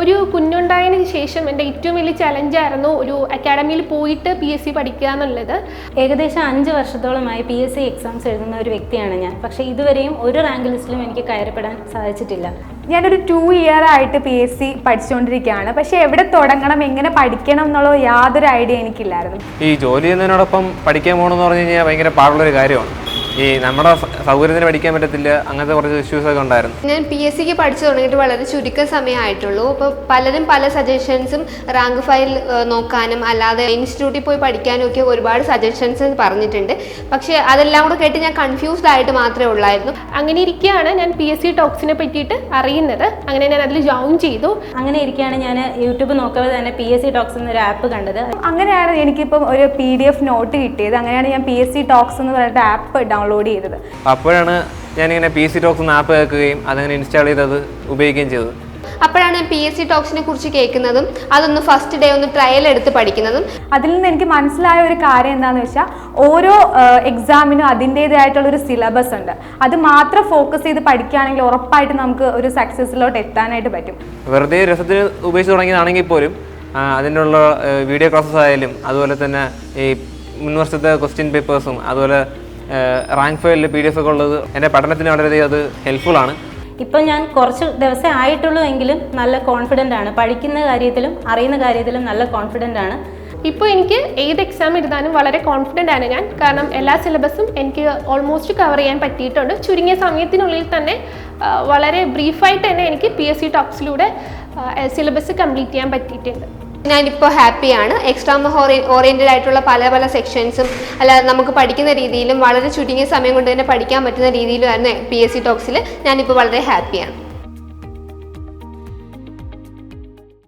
ഒരു കുഞ്ഞുണ്ടായതിനു ശേഷം എന്റെ ഏറ്റവും വലിയ ചലഞ്ചായിരുന്നു ഒരു അക്കാഡമിയിൽ പോയിട്ട് പി എസ് സി പഠിക്കുക എന്നുള്ളത്. ഏകദേശം അഞ്ച് വർഷത്തോളമായി പി എസ് സി എക്സാംസ് എഴുതുന്ന ഒരു വ്യക്തിയാണ് ഞാൻ. പക്ഷേ ഇതുവരെയും ഒരു റാങ്ക് ലിസ്റ്റിലും എനിക്ക് കയറിപ്പെടാൻ സാധിച്ചിട്ടില്ല. ഞാനൊരു ടു ഇയർ ആയിട്ട് പി എസ് സി പഠിച്ചുകൊണ്ടിരിക്കുകയാണ്. പക്ഷെ എവിടെ തുടങ്ങണം എങ്ങനെ പഠിക്കണം എന്നുള്ള യാതൊരു ഐഡിയ എനിക്കില്ലായിരുന്നു. ഈ ജോലി ചെയ്യുന്നതിനോടൊപ്പം പഠിക്കാൻ പോകണമെന്ന് പറഞ്ഞു കഴിഞ്ഞാൽ ഭയങ്കര പാടുള്ളൊരു കാര്യമാണ്. ഈ നമ്മുടെ സൗകര്യത്തിന് പഠിക്കാൻ പറ്റത്തില്ല അങ്ങനത്തെ കുറച്ച് ഇഷ്യൂസ് ഒക്കെ ഉണ്ടായിരുന്നു. ഞാൻ പി എസ് സിക്ക് പഠിച്ചു തുടങ്ങിയിട്ട് വളരെ ചുരുക്ക സമയമായിട്ടുള്ളൂ. അപ്പോൾ പലരും പല സജഷൻസും റാങ്ക് ഫയൽ നോക്കാനും അല്ലാതെ ഇൻസ്റ്റിറ്റ്യൂട്ടിൽ പോയി പഠിക്കാനും ഒക്കെ ഒരുപാട് സജഷൻസ് പറഞ്ഞിട്ടുണ്ട്. പക്ഷേ അതെല്ലാം കൂടെ കേട്ട് ഞാൻ കൺഫ്യൂസ്ഡ് ആയിട്ട് മാത്രമേ ഉള്ളായിരുന്നു. അങ്ങനെ ഇരിക്കുകയാണ് ഞാൻ പി എസ് സി ടോക്സിനെ പറ്റിയിട്ട് അറിയുന്നത്. അങ്ങനെ ഞാൻ അതിൽ ജോയിൻ ചെയ്തു. അങ്ങനെ ഇരിക്കുകയാണ് ഞാൻ യൂട്യൂബ് നോക്കവേ തന്നെ പി എസ് സി ടോക്സ് എന്നൊരു ആപ്പ് കണ്ടത്. അങ്ങനെയാണ് എനിക്കിപ്പം ഒരു പി ഡി എഫ് നോട്ട് കിട്ടിയത്. അങ്ങനെയാണ് ഞാൻ പി എസ് സി ടോക്സ് എന്ന് പറഞ്ഞിട്ട് ആപ്പ് ഡൗൺലോഡ് ചെയ്തത്. അപ്പോഴാണ് ഞാനിങ്ങനെ പി സി ടോക്സ് എന്ന ആപ്പ് കേൾക്കുകയും അതങ്ങനെ ഇൻസ്റ്റാൾ ചെയ്ത് അത് ഉപയോഗിക്കുകയും ചെയ്തത്. അപ്പോഴാണ് ഞാൻ പി എസ് സി ടോക്സിനെ കുറിച്ച് കേൾക്കുന്നതും അതൊന്ന് ഫസ്റ്റ് ഡേ ഒന്ന് ട്രയൽ എടുത്ത് പഠിക്കുന്നതും. അതിൽ നിന്ന് എനിക്ക് മനസ്സിലായ ഒരു കാര്യം എന്താണെന്ന് വെച്ചാൽ ഓരോ എക്സാമിനും അതിന്റേതായിട്ടുള്ള ഒരു സിലബസ് ഉണ്ട്. അത് മാത്രം ഫോക്കസ് ചെയ്ത് പഠിക്കുകയാണെങ്കിൽ ഉറപ്പായിട്ട് നമുക്ക് ഒരു സക്സസ്സിലോട്ട് എത്താനായിട്ട് പറ്റും. വെറുതെ രസത്തിന് ഉപയോഗിച്ച് തുടങ്ങിയതാണെങ്കിൽ പോലും അതിനുള്ള വീഡിയോ ക്ലാസ്സസ് ആയാലും അതുപോലെ തന്നെ ഈ മുൻ വർഷത്തെ ക്വസ്റ്റ്യൻ പേപ്പേഴ്സും അതുപോലെ റാങ്ക് ഫയലിൽ പി ഡി എഫ് ഒക്കെ ഉള്ളത് എന്റെ പഠനത്തിന് വളരെയധികം അത് ഹെൽപ്ഫുൾ ആണ്. ഇപ്പം ഞാൻ കുറച്ച് ദിവസം ആയിട്ടുള്ളൂ എങ്കിലും നല്ല കോൺഫിഡന്റ് ആണ്. പഠിക്കുന്ന കാര്യത്തിലും അറിയുന്ന കാര്യത്തിലും നല്ല കോൺഫിഡന്റ് ആണ്. ഇപ്പോൾ എനിക്ക് ഏത് എക്സാം എഴുതാനും വളരെ കോൺഫിഡന്റ് ആണ് ഞാൻ. കാരണം എല്ലാ സിലബസും എനിക്ക് ഓൾമോസ്റ്റ് കവർ ചെയ്യാൻ പറ്റിയിട്ടുണ്ട്. ചുരുങ്ങിയ സമയത്തിനുള്ളിൽ തന്നെ വളരെ ബ്രീഫായിട്ട് തന്നെ എനിക്ക് പി എസ് സി ടോക്സിലൂടെ സിലബസ് കംപ്ലീറ്റ് ചെയ്യാൻ പറ്റിയിട്ടുണ്ട്. ഞാനിപ്പോൾ ഹാപ്പിയാണ്. എക്സ്ട്രാ ഓറിയന്റഡ് ആയിട്ടുള്ള പല പല സെക്ഷൻസും അല്ല നമുക്ക് പഠിക്കുന്ന രീതിയിലും വളരെ ചുരുങ്ങിയ സമയം കൊണ്ട് തന്നെ പഠിക്കാൻ പറ്റുന്ന രീതിയിലുമായിരുന്നു പി എസ് സി ടോക്സിൽ ഞാനിപ്പോൾ വളരെ ഹാപ്പിയാണ്.